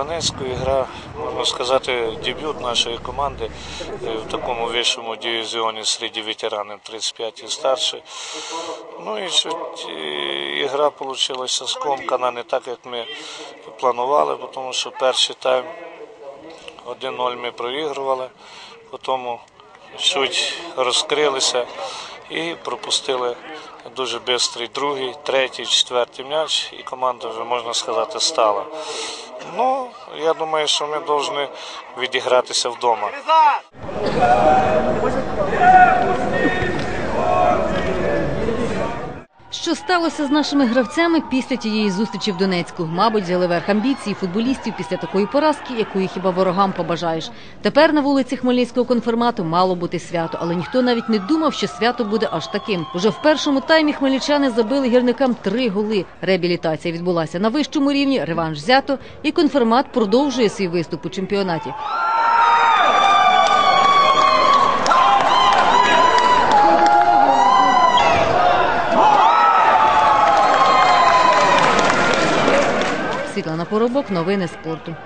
Донецьку ігра, можна сказати, дебют нашої команди е, в такому вищому дивізіоні серед ветеранів 35 і старше. Ну і ігра вийшла скомкана не так, як ми планували, тому що перший тайм 1-0 ми проігрували, потім чуть розкрилися і пропустили дуже швидкий другий, третій, четвертий м'яч, і команда вже, можна сказати, стала. Ну, я думаю, що ми повинні відігратися вдома. Що сталося з нашими гравцями після тієї зустрічі в Донецьку? Мабуть, взяли верх амбіції футболістів після такої поразки, якої хіба ворогам побажаєш. Тепер на вулиці Хмельницького конформату мало бути свято, але ніхто навіть не думав, що свято буде аж таким. Уже в першому таймі хмельничани забили гірникам три голи. Реабілітація відбулася на вищому рівні, реванш взято, і конформат продовжує свій виступ у чемпіонаті. Світлана Поробок, новини спорту.